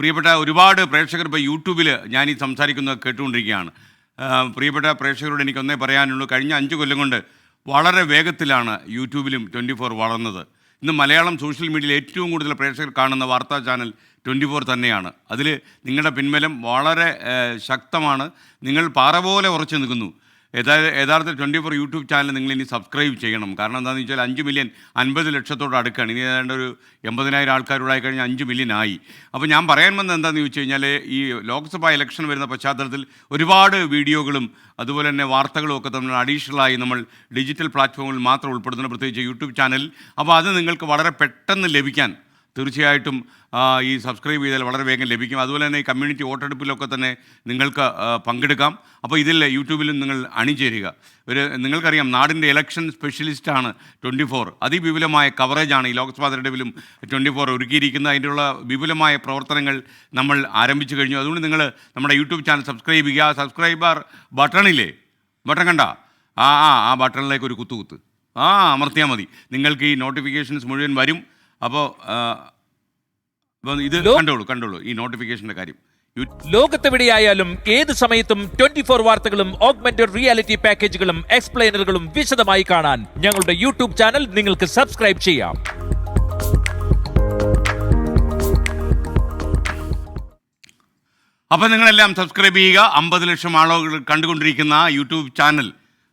പ്രിയപ്പെട്ട ഒരുപാട് പ്രേക്ഷകർ ഇപ്പോൾ യൂട്യൂബിൽ ഞാൻ ഈ സംസാരിക്കുന്നത് കേട്ടുകൊണ്ടിരിക്കുകയാണ്. പ്രിയപ്പെട്ട പ്രേക്ഷകരോട് എനിക്കൊന്നേ പറയാനുള്ളൂ. കഴിഞ്ഞ അഞ്ച് കൊല്ലം കൊണ്ട് വളരെ വേഗത്തിലാണ് യൂട്യൂബിലും ട്വന്റി ഫോർ വളർന്നത്. ഇന്ന് മലയാളം സോഷ്യൽ മീഡിയയിൽ ഏറ്റവും കൂടുതൽ പ്രേക്ഷകർ കാണുന്ന വാർത്താ ചാനൽ ട്വന്റി ഫോർ തന്നെയാണ്. അതിൽ നിങ്ങളുടെ പിൻബലം വളരെ ശക്തമാണ്. നിങ്ങൾ പാറ പോലെ ഉറച്ചു നിൽക്കുന്നു. യഥാ- യഥാർത്ഥ ട്വന്റി ഫോർ യൂട്യൂബ് ചാനൽ നിങ്ങൾ ഇനി സബ്സ്ക്രൈബ് ചെയ്യണം. കാരണം എന്താണെന്ന് വെച്ചാൽ അഞ്ച് മില്യൺ അൻപത് ലക്ഷത്തോട് അടുക്കാണ്. ഇനി ഏതാണ്ട് ഒരു എൺപതിനായിരം ആൾക്കാരോടായി കഴിഞ്ഞാൽ അഞ്ച് മില്യൺ ആയി. അപ്പോൾ ഞാൻ പറയാൻ വന്നത് എന്താണെന്ന് ചോദിച്ചു കഴിഞ്ഞാൽ ഈ ലോക്സഭാ ഇലക്ഷൻ വരുന്ന പശ്ചാത്തലത്തിൽ ഒരുപാട് വീഡിയോകളും അതുപോലെ തന്നെ വാർത്തകളും ഒക്കെ തമ്മിൽ അഡീഷണലായി നമ്മൾ ഡിജിറ്റൽ പ്ലാറ്റ്ഫോമിൽ മാത്രം ഉൾപ്പെടുത്തുന്ന പ്രത്യേകിച്ച് യൂട്യൂബ് ചാനൽ. അപ്പോൾ അത് നിങ്ങൾക്ക് വളരെ പെട്ടെന്ന് ലഭിക്കാൻ തീർച്ചയായിട്ടും ഈ സബ്സ്ക്രൈബ് ചെയ്താൽ വളരെ വേഗം ലഭിക്കും. അതുപോലെ തന്നെ ഈ കമ്മ്യൂണിറ്റി വോട്ടെടുപ്പിലൊക്കെ തന്നെ നിങ്ങൾക്ക് പങ്കെടുക്കാം. അപ്പോൾ ഇതിൽ യൂട്യൂബിലും നിങ്ങൾ അണിചേരുക. ഒരു നിങ്ങൾക്കറിയാം നാടിന്റെ ഇലക്ഷൻ സ്പെഷ്യലിസ്റ്റാണ് ട്വന്റി ഫോർ അതിവിപുലമായ കവറേജാണ് ഈ ലോക്സഭാ തെരഞ്ഞെടുപ്പിലും ട്വന്റി ഫോർ ഒരുക്കിയിരിക്കുന്നത്. അതിന്റെയുള്ള വിപുലമായ പ്രവർത്തനങ്ങൾ നമ്മൾ ആരംഭിച്ചു കഴിഞ്ഞു. അതുകൊണ്ട് നിങ്ങൾ നമ്മുടെ യൂട്യൂബ് ചാനൽ സബ്സ്ക്രൈബ് ചെയ്യുക. സബ്സ്ക്രൈബർ ബട്ടണില്ലേ? ബട്ടൺ കണ്ട? ആ ആ ആ ബട്ടണിലേക്ക് ഒരു കുത്തു കുത്ത്. ആ അമർത്തിയാൽ മതി. നിങ്ങൾക്ക് ഈ നോട്ടിഫിക്കേഷൻസ് മുഴുവൻ വരും. അപ്പോൾ ഇത് കണ്ടോളൂ കണ്ടോളൂ ഈ നോട്ടിഫിക്കേഷന്റെ കാര്യം. ലോകത്തെവിടെയായാലും ഏത് സമയത്തും ട്വന്റി ഫോർ വാർത്തകളും ഓഗ്മെന്റഡ് റിയാലിറ്റി പാക്കേജുകളും എക്സ്പ്ലെയിനറുകളും വിശദമായി കാണാൻ ഞങ്ങളുടെ യൂട്യൂബ് ചാനൽ നിങ്ങൾക്ക് സബ്സ്ക്രൈബ് ചെയ്യാം. അപ്പോൾ നിങ്ങളെല്ലാം സബ്സ്ക്രൈബ് ചെയ്യുക. അമ്പത് ലക്ഷം ആളുകൾ കണ്ടുകൊണ്ടിരിക്കുന്ന യൂട്യൂബ് ചാനൽ.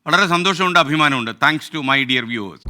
വളരെ സന്തോഷമുണ്ട് അഭിമാനമുണ്ട്. Thanks to my dear viewers